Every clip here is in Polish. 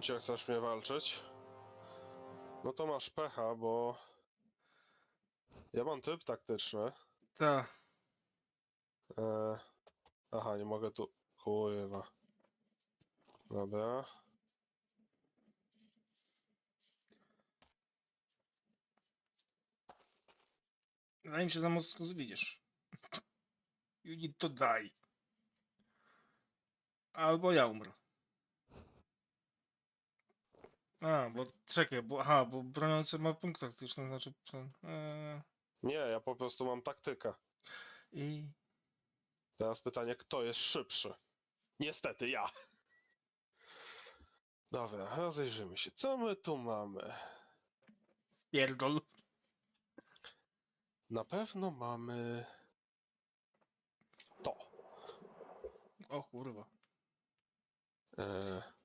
chcesz mnie walczyć? No to masz pecha, bo... Ja mam typ taktyczny. Ta. E... Aha, nie mogę tu... Kurwa. Dobra. Zanim się za mocno zwiedziesz. You need to die. Albo ja umrę. A, bo czekaj, bo aha, bo broniący ma punkt taktyczny, znaczy. Eee, Nie, ja po prostu mam taktykę. I. Teraz pytanie, kto jest szybszy? Niestety ja. Dobra, rozejrzymy się. Co my tu mamy? Pierdol. Na pewno mamy... To. O kurwa. E...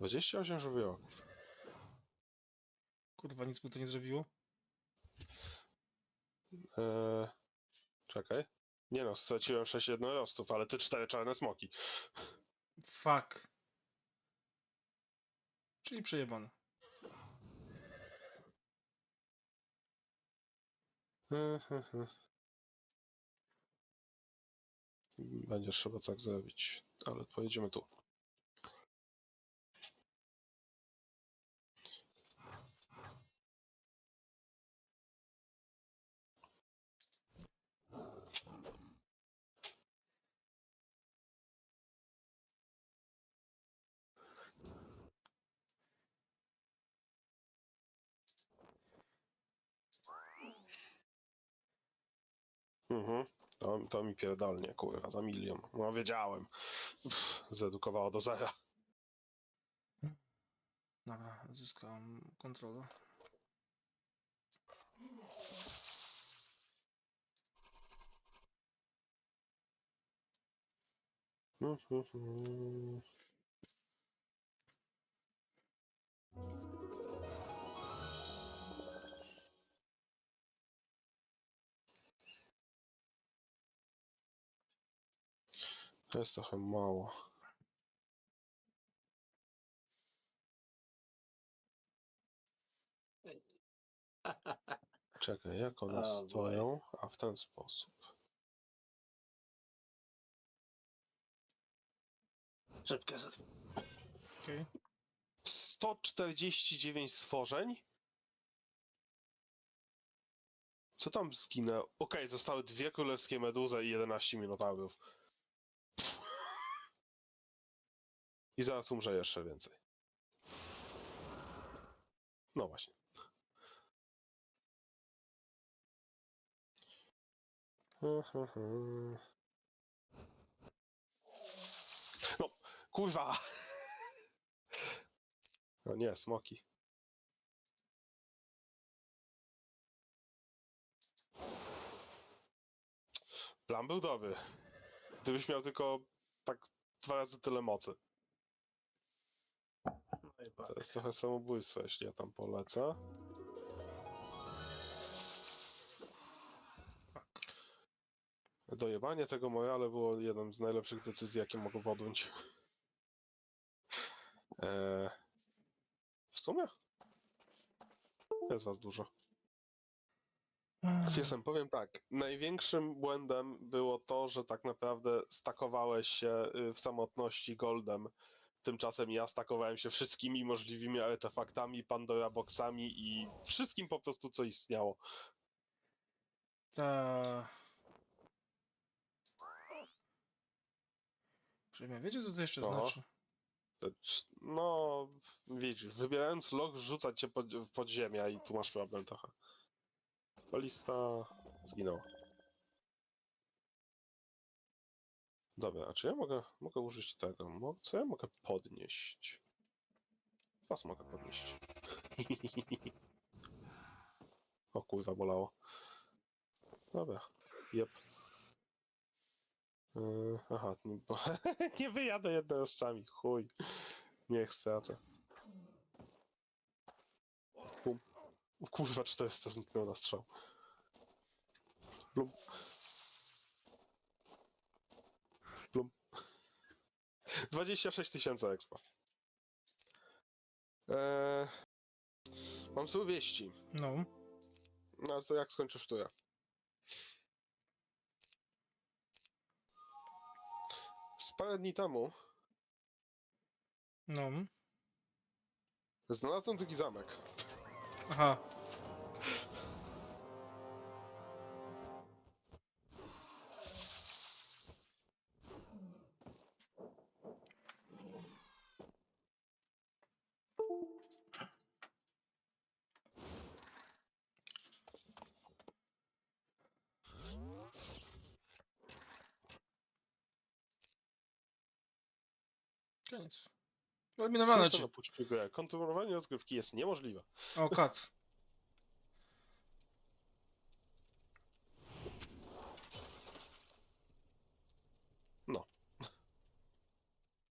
28 żywiołów. Kurwa, nic mu to nie zrobiło? Eee, czekaj. Nie no, straciłem 6 jednorostów, ale ty cztery czarne smoki. Fuck. Czyli przejebane. Będziesz trzeba tak zrobić, ale pojedziemy tu. Mhm. To, to mi pierdolnie, kurwa, za milion. No wiedziałem. Pff, zedukowało do zera. Dobra, zyskałem kontrolę. Mhm. To jest trochę mało. Czekaj, jak one boy. stoją? A w ten sposób. Szybkie zetw- Okej. 149 stworzeń? Co tam zginęło? Okej, zostały dwie królewskie meduzy i 11 minotaurów. I zaraz umrze jeszcze więcej. No właśnie. No, kurwa! No nie, smoki. Plan był dobry. Gdybyś miał tylko tak dwa razy tyle mocy. To jest trochę samobójstwo, jeśli ja tam polecę. Dojebanie tego morale było jedną z najlepszych decyzji, jakie mogę podjąć. Eee, w sumie? Jest was dużo. Fiesem, powiem tak. Największym błędem było to, że tak naprawdę stakowałeś się y, w samotności goldem. Tymczasem ja stakowałem się wszystkimi możliwymi artefaktami, Pandora boxami i wszystkim po prostu, co istniało. Ta. Przejmę. Wiecie, co to jeszcze znaczy? No, widzisz, wybierając log, rzucać cię pod, w podziemia i tu masz problem trochę. Balista zginęła. Dobra, a czy ja mogę, mogę użyć tego? Co ja mogę podnieść? Was mogę podnieść. o kurwa, bolało. Dobra, jep. Yy, aha, nie, bo nie wyjadę jednorożcami, chuj. Niech stracę. Pum. O Kurwa, 400 zniknęło na strzał. Plum. Plum. 26 tysięcy expa. Eee, mam złe wieści. No. No ale to jak skończysz tu ja? Z parę dni temu No. znalazłem taki zamek. Aha. Koniec. Eliminowane. Kontynuowanie rozgrywki jest niemożliwe. O, kat.